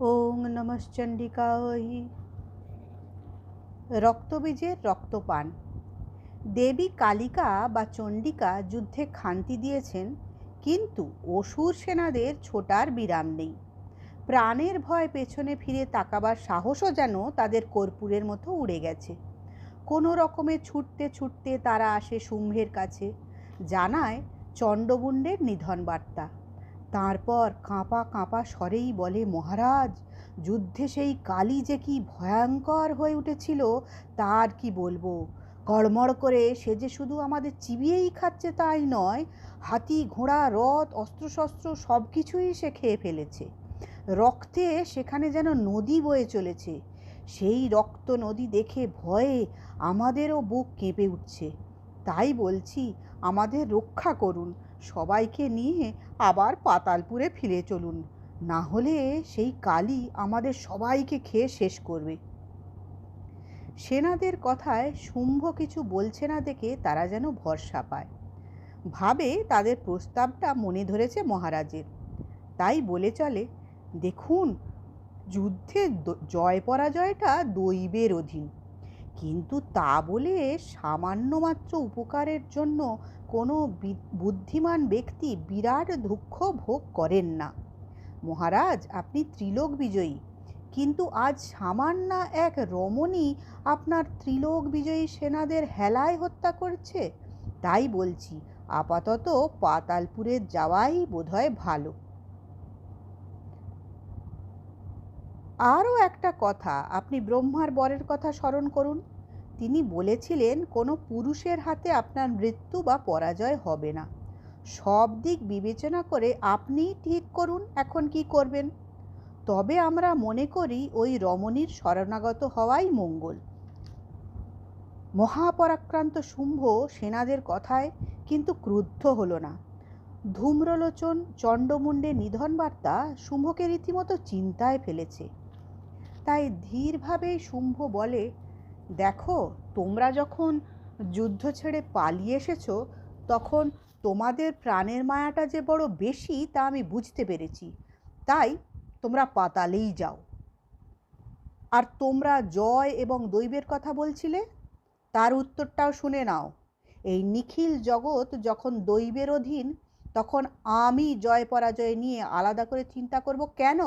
ওং নমশ্চণ্ডিকায় রক্তবীজের রক্তপান। দেবী কালিকা বা চণ্ডিকা যুদ্ধে খান্তি দিয়েছেন, কিন্তু অসুর সেনাদের ছোটার বিরাম নেই। প্রাণের ভয় পেছনে ফিরে তাকাবার সাহসও যেন তাদের কর্পূরের মতো উড়ে গেছে। কোনো রকমে ছুটতে ছুটতে তারা আসে শুম্ভের কাছে, জানায় চণ্ডমুণ্ডের নিধন বার্তা। তারপর কাঁপা কাঁপা স্বরেই বলে, মহারাজ, যুদ্ধে সেই কালী যে কি ভয়ঙ্কর হয়ে উঠেছিল, তার কি বলব? কড়মড় করে সে যে শুধু আমাদের চিবিয়েই খাচ্ছে তাই নয়, হাতি, ঘোড়া, রথ, অস্ত্রশস্ত্র সব কিছুই সে খেয়ে ফেলেছে। রক্তে সেখানে যেন নদী বয়ে চলেছে। সেই রক্ত নদী দেখে ভয়ে আমাদেরও বুক কেঁপে উঠছে। তাই বলছি, আমাদের রক্ষা করুন। সবাইকে নিয়ে আবার পাতালপুরে ফিরে চলুন। না হলে সেই কালি আমাদের সবাইকে খেয়ে শেষ করবে। সেনাদের কথায় শুম্ভ কিছু বলছে না দেখে তারা যেন ভরসা পায়। ভাবে তাদের প্রস্তাবটা মনে ধরেছে মহারাজের। তাই বলে চলে, দেখুন, যুদ্ধে জয় পরাজয়টা দৈবের অধীন। কিন্তু তা বলে সামান্য মাত্র উপকারের জন্য কোনো বুদ্ধিমান ব্যক্তি বিরাট দুঃখ ভোগ করেন না। মহারাজ, আপনি ত্রিলোক বিজয়ী। কিন্তু আজ সামান্য এক রমণী আপনার ত্রিলোক বিজয়ী সেনাদের হেলায় হত্যা করছে। তাই বলছি, আপাতত পাতালপুরে যাওয়াই বোধহয় ভালো। আরও একটা কথা, আপনি ব্রহ্মার বরের কথা স্মরণ করুন। তিনি বলেছিলেন, কোনো পুরুষের হাতে আপনার মৃত্যু বা পরাজয় হবে না। সব দিক বিবেচনা করে আপনি ঠিক করুন, এখন কি করবেন? তবে আমরা মনে করি, ওই রমণীর শরণাগত হওয়াই মঙ্গল। মহাপরাক্রান্ত শুম্ভ সেনাদের কথায় কিন্তু ক্রুদ্ধ হলো না। ধূম্রলোচন, চণ্ডমুণ্ডে নিধন বার্তা শুম্ভকে রীতিমতো চিন্তায় ফেলেছে। তাই ধীরভাবে শুম্ভ বলে, দেখো, তোমরা যখন যুদ্ধ ছেড়ে পালিয়ে এসেছ, তখন তোমাদের প্রাণের মায়াটা যে বড় বেশি, তা আমি বুঝতে পেরেছি। তাই তোমরা পাতালেই যাও। আর তোমরা জয় এবং দৈবের কথা বলছিলে? তার উত্তরটাও শুনে নাও। এই নিখিল জগৎ যখন দৈবের অধীন, তখন আমি জয় পরাজয় নিয়ে আলাদা করে চিন্তা করব কেন?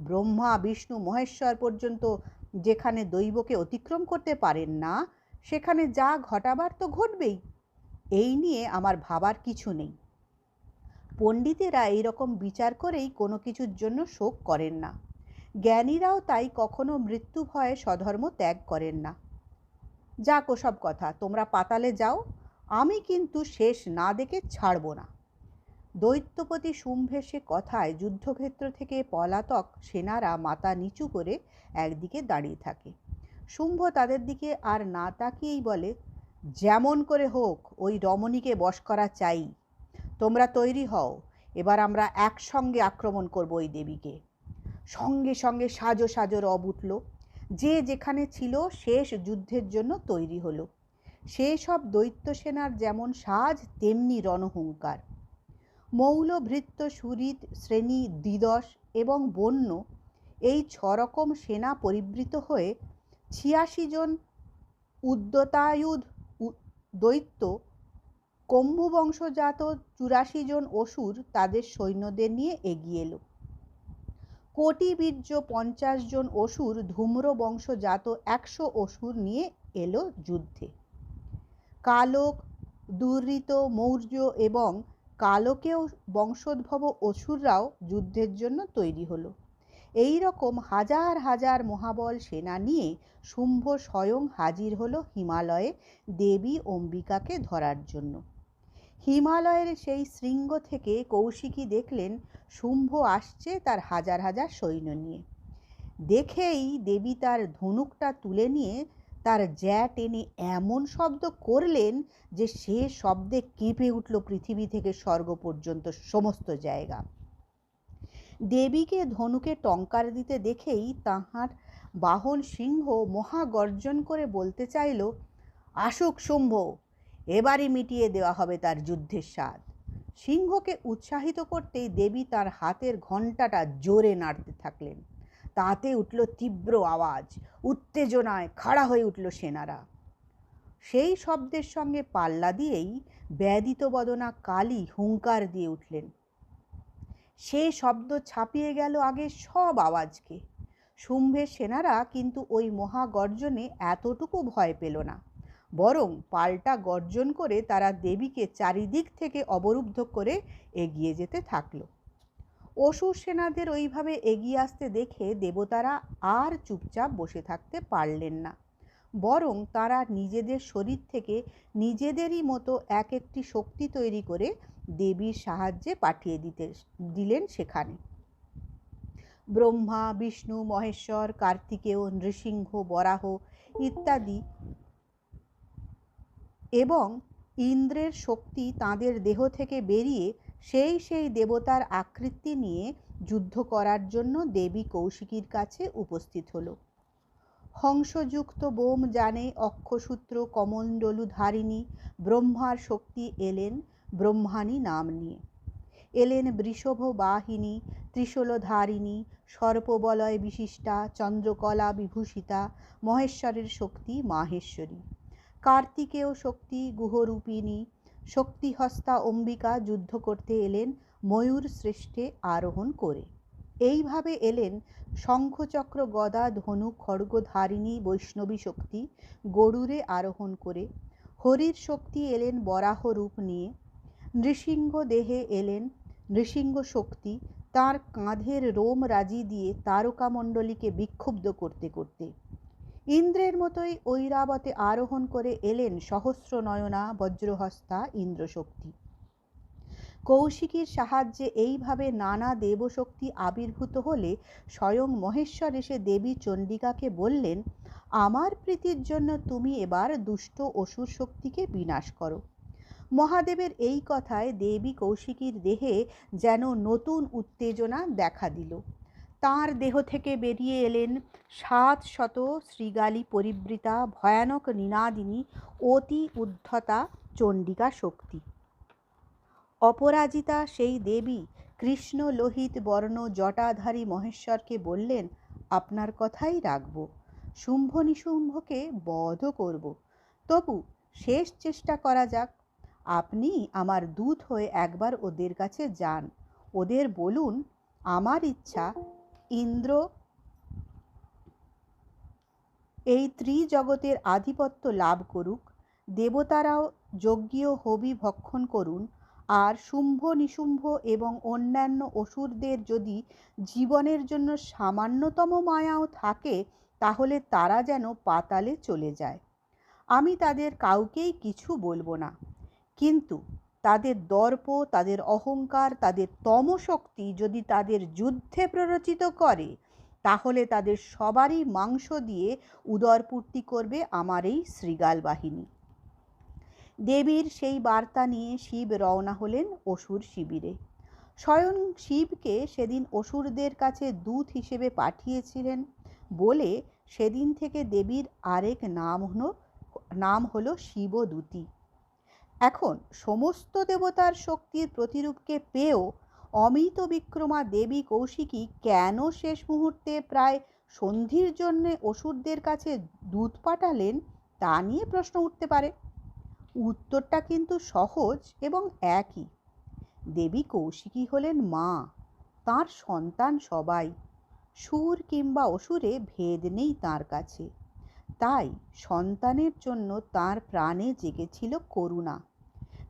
ব্রহ্মা, বিষ্ণু, মহেশ্বর পর্যন্ত যেখানে দৈবকে অতিক্রম করতে পারেন না, সেখানে যা ঘটাবার তো ঘটবেই। এই নিয়ে আমার ভাবার কিছু নেই। পণ্ডিতেরা এইরকম বিচার করেই কোনো কিছুর জন্য শোক করেন না। জ্ঞানীরাও তাই কখনো মৃত্যু ভয়ে স্বধর্ম ত্যাগ করেন না। যাক ওসব কথা, তোমরা পাতালে যাও, আমি কিন্তু শেষ না দেখে ছাড়ব না। দৈত্যপতি শুম্ভের সে কথায় যুদ্ধক্ষেত্র থেকে পলাতক সেনারা মাথা নিচু করে একদিকে দাঁড়িয়ে থাকে। শুম্ভ তাদের দিকে আর না তাকিয়েই বলে, যেমন করে হোক, ওই রমণীকে বশ করা চাই। তোমরা তৈরি হও, এবার আমরা একসঙ্গে আক্রমণ করব ওই দেবীকে। সঙ্গে সঙ্গে সাজো সাজো রব উঠল। যে যেখানে ছিল শেষ যুদ্ধের জন্য তৈরি হলো। সে সব দৈত্য সেনার যেমন সাজ, তেমনি রণহুঙ্কার। মৌল ভৃত্য সুরিত শ্রেণি দ্বিদশ এবং বন্য এই ছরকম সেনা পরিবৃত হয়ে ছিয়াশি জন উদ্যতায়ুধ দৈত্য কম্বু বংশজাত চুরাশি জন অসুর তাদের সৈন্যদের নিয়ে এগিয়ে এলো। কোটি বীর্য পঞ্চাশ জন অসুর ধূম্র বংশজাত একশো অসুর নিয়ে এলো যুদ্ধে। কালক দুর্ঋত মৌর্য এবং কালকেও বংশোদ্ভব অসুররাও যুদ্ধের জন্য তৈরি হলো। এই রকম হাজার হাজার মহাবল সেনা নিয়ে শুম্ভ স্বয়ং হাজির হলো হিমালয়ে দেবী অম্বিকাকে ধরার জন্য। হিমালয়ের সেই শৃঙ্গ থেকে কৌশিকী দেখলেন শুম্ভ আসছে তার হাজার হাজার সৈন্য নিয়ে। দেখেই দেবী তার ধনুকটা তুলে নিয়ে তার জ্যা টেনে এমন শব্দ করলেন যে সে শব্দে কেঁপে উঠল পৃথিবী থেকে স্বর্গ পর্যন্ত সমস্ত জায়গা। দেবীকে ধনুকে টঙ্কার দিতে দেখেই তাহার বাহন সিংহ মহাগর্জন করে বলতে চাইল, আসুক শুম্ভ, এবারই মিটিয়ে দেওয়া হবে তার যুদ্ধের স্বাদ। সিংহকে উৎসাহিত করতেই দেবী তার হাতের ঘণ্টাটা জোরে নাড়তে থাকলেন। তাতে উঠল তীব্র আওয়াজ, উত্তেজনায় খাড়া হয়ে উঠল সেনারা। সেই শব্দের সঙ্গে পাল্লা দিয়েই ব্যাদিত বদনা কালী হুঙ্কার দিয়ে উঠলেন। সে শব্দ ছাপিয়ে গেল আগে সব আওয়াজকে। শুম্ভের সেনারা কিন্তু ওই মহাগর্জনে এতটুকু ভয় পেল না। বরং পাল্টা গর্জন করে তারা দেবীকে চারিদিক থেকে অবরুদ্ধ করে এগিয়ে যেতে থাকল। অসুর সেনাদের ওইভাবে এগিয়ে আসতে দেখে দেবতারা আর চুপচাপ বসে থাকতে পারলেন না। বরং তারা নিজেদের শরীর থেকে নিজেদেরই মতো এক একটি শক্তি তৈরি করে দেবীর সাহায্যে পাঠিয়ে দিতে দিলেন সেখানে। ব্রহ্মা, বিষ্ণু, মহেশ্বর, কার্তিকেয়, নৃসিংহ, বরাহ ইত্যাদি এবং ইন্দ্রের শক্তি তাদের দেহ থেকে বেরিয়ে সেই সেই দেবতার আকৃতি নিয়ে যুদ্ধ করার জন্য দেবী কৌশিকীর কাছে উপস্থিত হলো। হংসযুক্ত বোম জানে অক্ষসূত্র কমণ্ডলু ধারিণী ব্রহ্মার শক্তি এলেন, ব্রহ্মাণী নাম নিয়ে। এলেন বৃষভ বাহিনী, ত্রিশূলধারিণী, সর্পবলয় বিশিষ্টা, চন্দ্রকলা বিভূষিতা, মহেশ্বরের শক্তি মাহেশ্বরী। কার্তিকেয় শক্তি গুহরূপিণী শক্তিহস্তা অম্বিকা যুদ্ধ করতে এলেন ময়ূর শ্রেষ্ঠে আরোহণ করে। এইভাবে এলেন শঙ্খচক্র গদা ধনু খড়গধারিণী বৈষ্ণবী শক্তি গরুরে আরোহণ করে। হরির শক্তি এলেন বরাহ রূপ নিয়ে। নৃসিংহ দেহে এলেন নৃসিংহ শক্তি তার কাঁধের রোম রাজি দিয়ে তারকামণ্ডলীকে বিক্ষুব্ধ করতে করতে। ইন্দ্রের মতোই ঐরাবতে আরোহণ করে এলেন সহস্র নয়না বজ্রহস্তা ইন্দ্রশক্তি। কৌশিকীর সাহায্যে এইভাবে নানা দেবশক্তি আবির্ভূত হলে স্বয়ং মহেশ্বর এসে দেবী চণ্ডিকাকে বললেন, আমার প্রীতির জন্য তুমি এবার দুষ্ট অসুর শক্তিকে বিনাশ করো। মহাদেবের এই কথায় দেবী কৌশিকীর দেহে যেন নতুন উত্তেজনা দেখা দিল। তার দেহ থেকে বেরিয়ে এলেন সাত শত শ্রীগালী পরিবৃতা, ভয়ানক নিনাদিনী, অতি উদ্ধতা চণ্ডিকা শক্তি। অপরাজিতা সেই দেবী কৃষ্ণ লোহিত বর্ণ জটাধারী মহেশ্বরকে বললেন, আপনার কথাই রাখব, শুম্ভ নিশুম্ভকে বধ করব। তবু শেষ চেষ্টা করা যাক, আপনি আমার দূত হয়ে একবার ওদের কাছে যান। ওদের বলুন, আমার ইচ্ছা ইন্দ্র এই ত্রিজগতের আধিপত্য লাভ করুক, দেবতারাও যজ্ঞীয় হবি ভক্ষণ করুন, আর শুম্ভ, নিশুম্ভ এবং অন্যান্য অসুরদের যদি জীবনের জন্য সামান্যতম মায়াও থাকে, তাহলে তারা যেন পাতালে চলে যায়। আমি তাদের কাউকেই কিছু বলব না। কিন্তু তাদের দর্প, তাদের অহংকার, তাদের তমশক্তি যদি তাদের যুদ্ধে প্ররোচিত করে, তাহলে তাদের সবারই মাংস দিয়ে উদরপূর্তি করবে আমার এই শৃগাল বাহিনী। দেবীর সেই বার্তা নিয়ে শিব রওনা হলেন অসুর শিবিরে। স্বয়ং শিবকে সেদিন অসুরদের কাছে দূত হিসেবে পাঠিয়েছিলেন বলে সেদিন থেকে দেবীর আরেক নাম হলো নাম হলো শিবদূতী। এখন সমস্ত দেবতার শক্তির প্রতিরূপকে পেয়েও অমিত বিক্রমা দেবী কৌশিকী কেন শেষ মুহূর্তে প্রায় সন্ধির জন্যে অসুরদের কাছে দুধ পাঠালেন তা নিয়ে প্রশ্ন উঠতে পারে। উত্তরটা কিন্তু সহজ এবং একই। দেবী কৌশিকী হলেন মা, তার সন্তান সবাই। সুর কিংবা অসুরে ভেদ নেই তার কাছে। তাই সন্তানের জন্য তার প্রাণে জেগেছিল করুণা।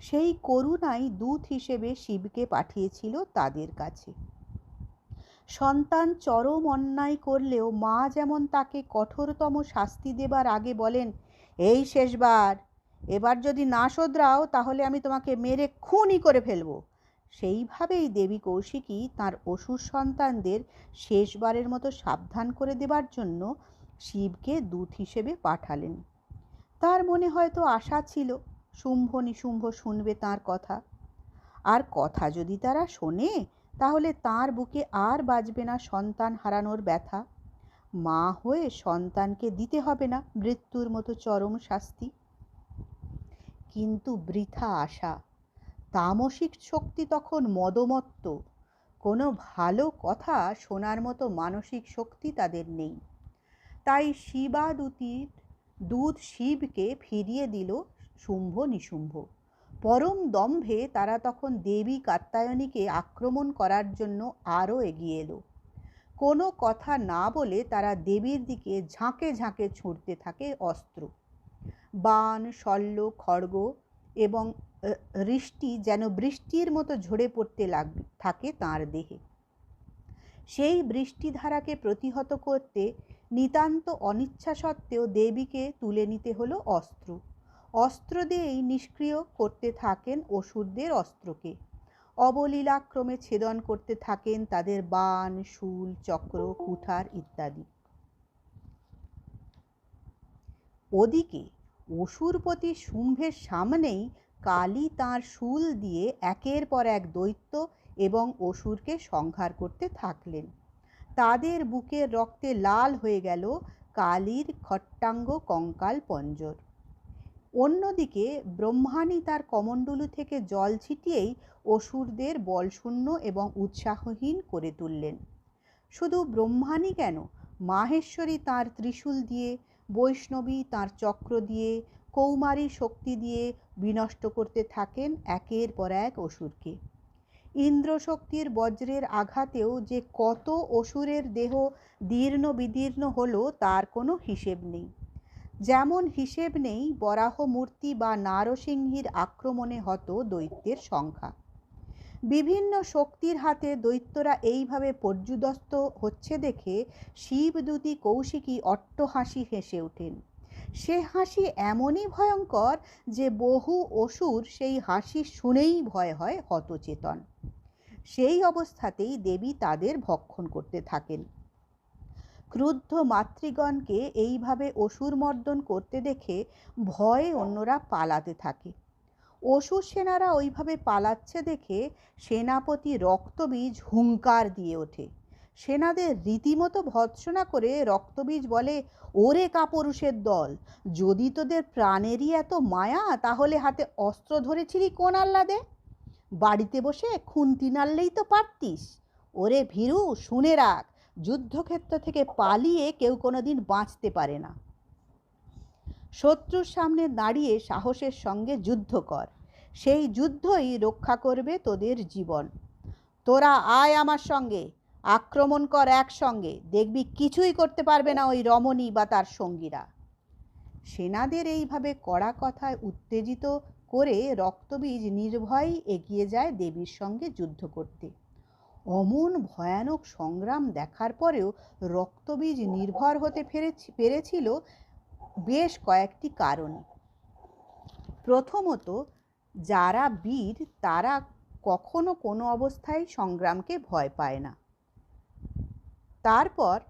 সেই করুণাই দূত হিসেবে শিবকে পাঠিয়েছিল তাদের কাছে। সন্তান চরম অন্যায় করলেও মা যেমন তাকে কঠোরতম শাস্তি দেবার আগে বলেন, এই শেষবার, এবার যদি না শোধরাও তাহলে আমি তোমাকে মেরে খুনই করে ফেলব। সেইভাবেই দেবী কৌশিকী তার অসুর সন্তানদের শেষবারের মতো সাবধান করে দেবার জন্য শিবকে দূত হিসেবে পাঠালেন। তার মনে হয়তো আশা ছিল, শুম্ভ নিশুম্ভ শুনবে তার কথা। আর কথা যদি তারা শোনে, তাহলে তার বুকে আর বাজবে না সন্তান হারানোর ব্যথা। মা হয়ে সন্তানকে দিতে হবে না মৃত্যুর মতো চরম শাস্তি। কিন্তু বৃথা আশা, তামসিক শক্তি তখন মদমত্ত। কোনো ভালো কথা শোনার মতো মানসিক শক্তি তাদের নেই। তাই শিবাদুতির দুধ শিবকে ফিরিয়ে দিল শুম্ভ নিশুম্ভ। পরম দম্ভে তারা তখন দেবী কাত্যায়নীকে আক্রমণ করার জন্য আরও এগিয়ে এলো। কোনো কথা না বলে তারা দেবীর দিকে ঝাঁকে ঝাঁকে ছুঁড়তে থাকে অস্ত্র। বান, শল্য, খড়গ এবং বৃষ্টি যেন বৃষ্টির মতো ঝরে পড়তে লাগ, থাকে তাঁর দেহে। সেই বৃষ্টিধারাকে প্রতিহত করতে নিতান্ত অনিচ্ছা সত্ত্বেও দেবীকে তুলে নিতে হলো অস্ত্র। অস্ত্র দিয়েই নিষ্ক্রিয় করতে থাকেন অসুরদের অস্ত্রকে। অবলীলাক্রমে ছেদন করতে থাকেন তাদের বান, শুল, চক্র, কুঠার ইত্যাদি। ওদিকে অসুরপতি শুম্ভের সামনেই কালী তাঁর শুল দিয়ে একের পর এক দৈত্য এবং অসুরকে সংহার করতে থাকলেন। তাদের বুকের রক্তে লাল হয়ে গেল কালীর খট্টাঙ্গ কঙ্কাল পঞ্জর। অন্যদিকে ব্রহ্মাণী তার কমণ্ডলু থেকে জল ছিটিয়েই অসুরদের বলশূন্য এবং উৎসাহহীন করে তুললেন। শুধু ব্রহ্মাণী কেন? মাহেশ্বরী তার ত্রিশূল দিয়ে, বৈষ্ণবী তার চক্র দিয়ে, কৌমারী শক্তি দিয়ে বিনষ্ট করতে থাকেন একের পর এক অসুরকে। ইন্দ্রশক্তির বজ্রের আঘাতেও যে কত অসুরের দেহ দীর্ণ বিদীর্ণ হলো তার কোনো হিসেব নেই। যেমন হিসেব নেই বরাহ মূর্তি বা নারসিংহীর আক্রমণে হত দৈত্যের সংখ্যা। বিভিন্ন শক্তির হাতে দৈত্যরা এইভাবে পর্যুদস্ত হচ্ছে দেখে শিবদূতি কৌশিকী অট্টহাসি হেসে ওঠেন। সে হাসি এমনই ভয়ঙ্কর যে বহু অসুর সেই হাসি শুনেই ভয় হয় হতচেতন। সেই অবস্থাতেই দেবী তাদের ভক্ষণ করতে থাকেন। ক্রুদ্ধ মাতৃগণকে এইভাবে অসুর মর্দন করতে দেখে ভয়ে অন্যরা পালাতে থাকে। অসুর সেনারা ওইভাবে পালাচ্ছে দেখে সেনাপতি রক্তবীজ হুঙ্কার দিয়ে ওঠে। সেনাদের রীতিমতো ভৎসনা করে রক্তবীজ বলে, ওরে কাপুরুষের দল, যদি তোদের প্রাণেরই এত মায়া, তাহলে হাতে অস্ত্র ধরেছিলি কোন আহ্লাদে? বাড়িতে বসে খুন্তি নাড়লেই তো পারতিস। ওরে ভীরু, শুনে রাখ, যুদ্ধক্ষেত্র থেকে পালিয়ে কেউ কোনো দিন বাঁচতে পারে না। শত্রুর সামনে দাঁড়িয়ে সাহসের সঙ্গে যুদ্ধ কর। সেই যুদ্ধই রক্ষা করবে তোদের জীবন। তোরা আয় আমার সঙ্গে আক্রমণ কর একসঙ্গে। দেখবি কিছুই করতে পারবে না ওই রমণী বা তার সঙ্গীরা। সেনাদের এইভাবে কড়া কথায় উত্তেজিত করে রক্তবীজ নির্ভয় এগিয়ে যায় দেবীর সঙ্গে যুদ্ধ করতে। অমন ভয়ানক সংগ্রাম দেখার পরেও রক্তবীজ নির্ভর হতে পেরেছিল বেশ কয়েকটি কারণে। প্রথমত, যারা বীর, তারা কখনো কোনো অবস্থায় সংগ্রামকে ভয় পায় না। তারপর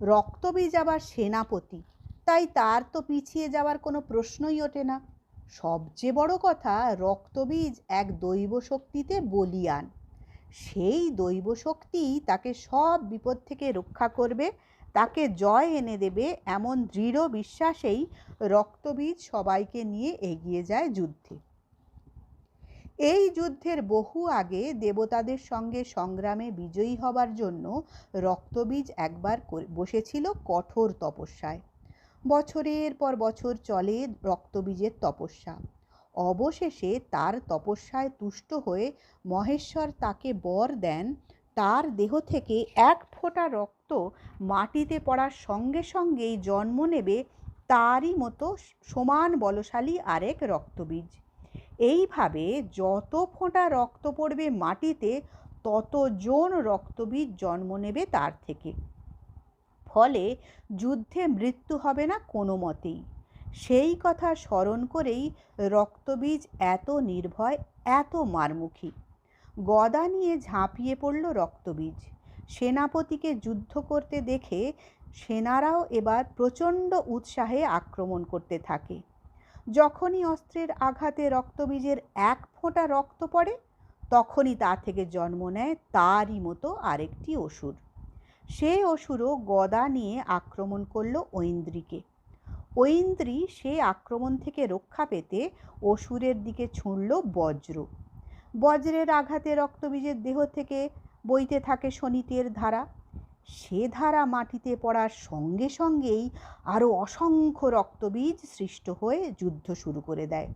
রক্তবীজ আবার সেনাপতি। তাই তার তো পিছিয়ে যাওয়ার কোনো প্রশ্নই ওঠে না। সবচেয়ে বড় কথা, রক্তবীজ এক দৈব শক্তিতে বলিয়ান। সেই দৈব শক্তি তাকে সব বিপদ থেকে রক্ষা করবে, তাকে জয় এনে দেবে এমন দৃঢ় বিশ্বাসেই রক্তবীজ সবাইকে নিয়ে এগিয়ে যায় যুদ্ধে। এই যুদ্ধের বহু আগে দেবতাদের সঙ্গে সংগ্রামে বিজয়ী হবার জন্য রক্তবীজ একবার বসেছিল কঠোর তপস্যায়। বছরের পর বছর চলে রক্তবীজের তপস্যা। অবশেষে তার তপস্যায় তুষ্ট হয়ে মহেশ্বর তাকে বর দেন, তার দেহ থেকে এক ফোঁটা রক্ত মাটিতে পড়ার সঙ্গে সঙ্গেই জন্ম নেবে তারই মতো সমান বলশালী আরেক রক্তবীজ। এইভাবে যত ফোঁটা রক্ত পড়বে মাটিতে, ততজন রক্তবীজ জন্ম নেবে তার থেকে। ফলে যুদ্ধে মৃত্যু হবে না কোনো মতেই। সেই কথা স্মরণ করেই রক্তবীজ এত নির্ভয়, এত মারমুখী। গদা নিয়ে ঝাঁপিয়ে পড়ল রক্তবীজ। সেনাপতিকে যুদ্ধ করতে দেখে সেনারাও এবার প্রচণ্ড উৎসাহে আক্রমণ করতে থাকে। যখনই অস্ত্রের আঘাতে রক্তবীজের এক ফোঁটা রক্ত পড়ে, তখনই তা থেকে জন্ম নেয় তারই মতো আরেকটি অসুর। সে অসুরও গদা নিয়ে আক্রমণ করল ঐন্দ্রীকে। ঐন্দ্রী সে আক্রমণ থেকে রক্ষা পেতে অসুরের দিকে ছুঁড়ল বজ্র। বজ্রের আঘাতে রক্তবীজের দেহ থেকে বইতে থাকে শনিতের ধারা। সে ধারা মাটিতে পড়ার সঙ্গে সঙ্গেই আরও অসংখ্য রক্তবীজ সৃষ্ট হয়ে যুদ্ধ শুরু করে দেয়।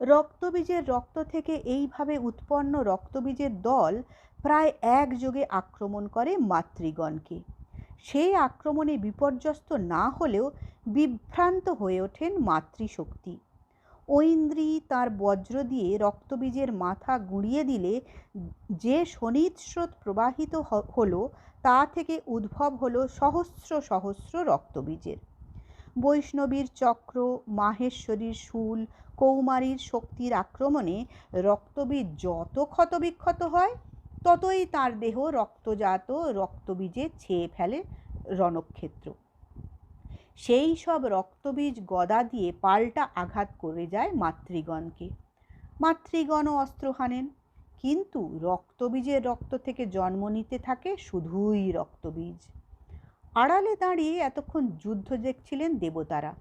রক্তবীজের রক্ত থেকে এইভাবে উৎপন্ন রক্তবীজের দল প্রায় একযোগে আক্রমণ করে মাতৃগণকে। সেই আক্রমণে বিপর্যস্ত না হলেও বিভ্রান্ত হয়ে ওঠেন মাতৃশক্তি। ঐন্দ্রী তার বজ্র দিয়ে রক্তবীজের মাথা গুঁড়িয়ে দিলে যে শনিত স্রোত প্রবাহিত হলো, তা থেকে উদ্ভব হলো সহস্র সহস্র রক্তবীজের। বৈষ্ণবীর চক্র, মাহেশ্বরীর শুল, কৌমারীর শক্তির আক্রমণে রক্তবীজ যত ক্ষতবিক্ষত হয়, ততই তার দেহ রক্তজাত রক্তবীজে ছেয়ে ফেলে রণক্ষেত্র। সেই সব রক্তবীজ গদা দিয়ে পাল্টা আঘাত করে যায় মাতৃগণকে। মাতৃগণও অস্ত্র হানেন, কিন্তু রক্তবীজের রক্ত থেকে জন্ম নিতে থাকে শুধুই রক্তবীজ। আড়ালে দাঁড়িয়ে এতক্ষণ যুদ্ধ দেখছিলেন দেবতারা।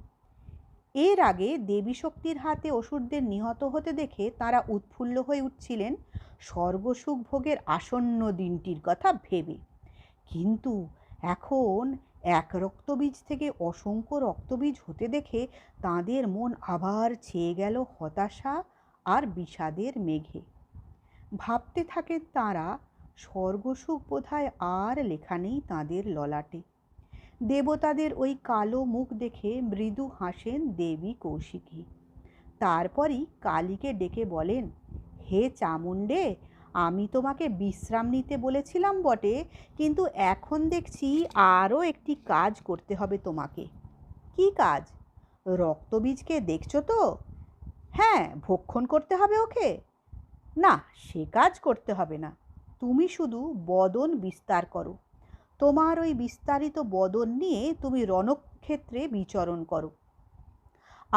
এর আগে দেবী শক্তির হাতে অসুরদের নিহত হতে দেখে তারা উৎফুল্ল হয়ে উঠছিলেন স্বর্গসুখ ভোগের আসন্ন দিনটির কথা ভেবে। কিন্তু এখন এক রক্তবীজ থেকে অসংখ্য রক্তবীজ হতে দেখে তাদের মন আবার ছেয়ে গেল হতাশা আর বিষাদের মেঘে। ভাবতে থাকেন তাঁরা, স্বর্গসুখ বোধহয় আর লেখা নেই তাঁদের ললাটে। দেবতাদের ওই কালো মুখ দেখে মৃদু হাসেন দেবী কৌশিকী। তারপরই কালীকে ডেকে বলেন, হে চামুণ্ডে আমি তোমাকে বিশ্রাম নিতে বলেছিলাম বটে, কিন্তু এখন দেখছি আরও একটি কাজ করতে হবে তোমাকে। কি কাজ? রক্তবীজকে দেখছ তো? হ্যাঁ ভক্ষণ করতে হবে ওকে। না, সে কাজ করতে হবে না। তুমি শুধু বদন বিস্তার করো। তোমার ওই বিস্তারিত বদন নিয়ে তুমি রণক্ষেত্রে বিচরণ করো।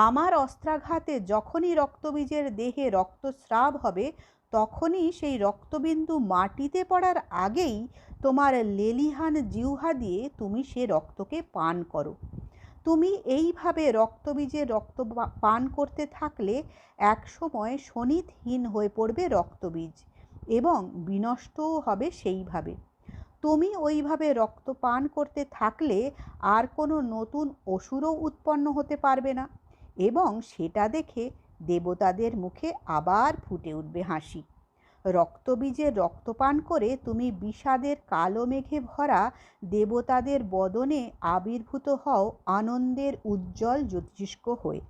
আমার অস্ত্রাঘাতে যখনই রক্তবীজের দেহে রক্তস্রাব হবে তখনই সেই রক্তবিন্দু মাটিতে পড়ার আগেই তোমার লেলিহান জিউহা দিয়ে তুমি সে রক্তকে পান করো। তুমি এইভাবে রক্তবীজের রক্ত পান করতে থাকলে একসময় শনিতহীন হয়ে পড়বে রক্তবীজ এবং বিনষ্টও হবে সেইভাবে। তুমি ওইভাবে রক্ত পান করতে থাকলে আর কোনো নতুন অসুরও উৎপন্ন হতে পারবে না এবং সেটা দেখে দেবতাদের মুখে আবার ফুটে উঠবে হাসি। রক্তবীজের রক্তপান করে তুমি বিষাদের কালো মেঘে ভরা দেবতাদের বদনে আবির্ভূত হও আনন্দের উজ্জ্বল জ্যোতিষ্ক হয়ে।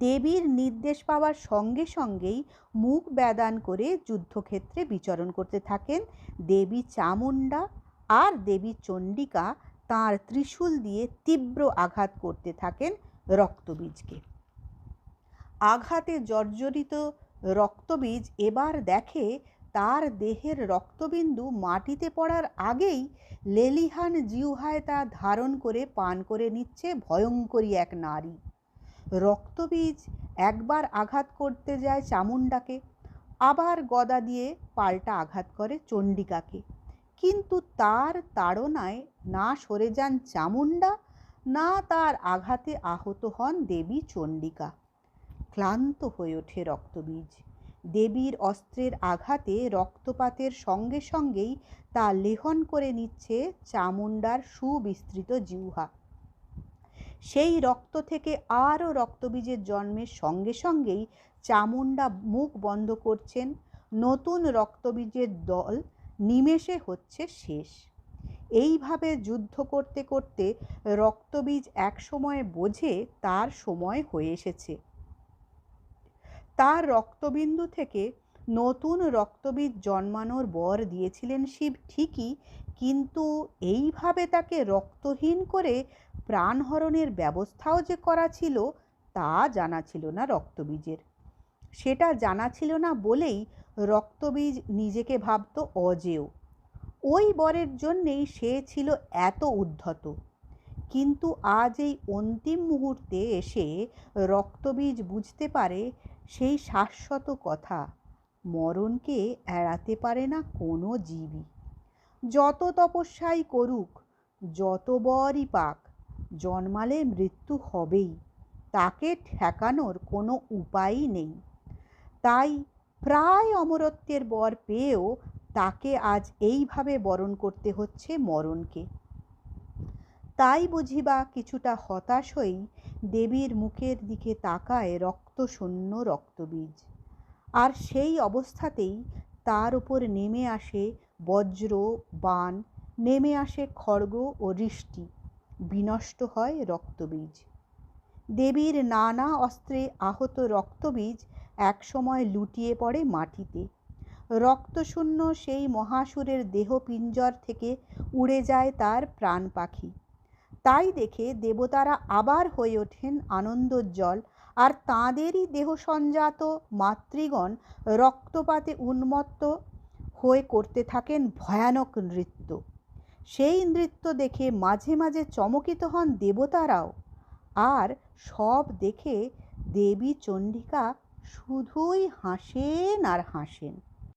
দেবীর নির্দেশ পাওয়ার সঙ্গে সঙ্গেই মুখ ব্যাদান করে যুদ্ধক্ষেত্রে বিচরণ করতে থাকেন দেবী চামুণ্ডা আর দেবী চণ্ডিকা তাঁর ত্রিশূল দিয়ে তীব্র আঘাত করতে থাকেন রক্তবীজকে। আঘাতে জর্জরিত রক্তবীজ এবার দেখে তার দেহের রক্তবিন্দু মাটিতে পড়ার আগেই লেলিহান জিউহায় তা ধারণ করে পান করে নিচ্ছে ভয়ঙ্করী এক নারী। রক্তবীজ একবার আঘাত করতে যায় চামুণ্ডাকে, আবার গদা দিয়ে পাল্টা আঘাত করে চণ্ডিকাকে। কিন্তু তার তাড়নায় না সরে যান চামুণ্ডা, না তার আঘাতে আহত হন দেবী চণ্ডিকা। ক্লান্ত হয়ে ওঠে রক্তবীজ। দেবীর অস্ত্রের আঘাতে রক্তপাতের সঙ্গে সঙ্গেই তা লেহন করে নিচ্ছে চামুণ্ডার সুবিস্তৃত জিহ্বা। সেই রক্ত থেকে আরও রক্তবীজের জন্মের সঙ্গে সঙ্গেই চামুণ্ডা মুখ বন্ধ করছেন। নতুন রক্তবীজের দল নিমেষে হচ্ছে শেষ। এইভাবে যুদ্ধ করতে করতে রক্তবীজ এক সময় বোঝে তার সময় হয়ে এসেছে। তার রক্তবিন্দু থেকে নতুন রক্তবীজ জন্মানোর বর দিয়েছিলেন শিব ঠিকই, কিন্তু এইভাবে তাকে রক্তহীন করে প্রাণহরণের ব্যবস্থাও যে করা ছিল, তা জানা ছিল না রক্তবীজের। সেটা জানা ছিল না বলেই রক্তবীজ নিজেকে ভাবত অজেয়। ওই বরের জন্যেই সে ছিল এত উদ্ধত। কিন্তু আজ এই অন্তিম মুহূর্তে এসে রক্তবীজ বুঝতে পারে সেই শাশ্বত কথা, মরণকে এড়াতে পারে না কোনো জীবই। যত তপস্যাই করুক, যত বরই পাক, জন্মালে মৃত্যু হবেই, তাকে ঠেকানোর কোনো উপায়ই নেই। তাই প্রায় অমরত্বের বর পেয়েও তাকে আজ এইভাবে বরণ করতে হচ্ছে মরণকে। তাই বুঝিবা কিছুটা হতাশ হয়েই দেবীর মুখের দিকে তাকায় রক্তশূন্য রক্তবীজ। আর সেই অবস্থাতেই তার উপর নেমে আসে বজ্র বান নেমে আসে খড়গ ও বৃষ্টি বিনষ্ট হয় রক্তবীজ। দেবীর নানা অস্ত্রে আহত রক্তবীজ একসময় লুটিয়ে পড়ে মাটিতে। রক্তশূন্য সেই মহাসুরের দেহ পিঞ্জর থেকে উড়ে যায় তার প্রাণ পাখি। তাই দেখে দেবতারা আবার হয়ে ওঠেন আনন্দোজ্জ্বল। আর তাঁদেরই দেহ সঞ্জাত মাতৃগণ রক্তপাতে উন্মত্ত হয়ে করতে থাকেন ভয়ানক নৃত্য। সেই নৃত্য দেখে মাঝে মাঝে চমকিত হন দেবতারাও। আর সব দেখে দেবী চণ্ডিকা শুধুই হাসেন আর হাসেন।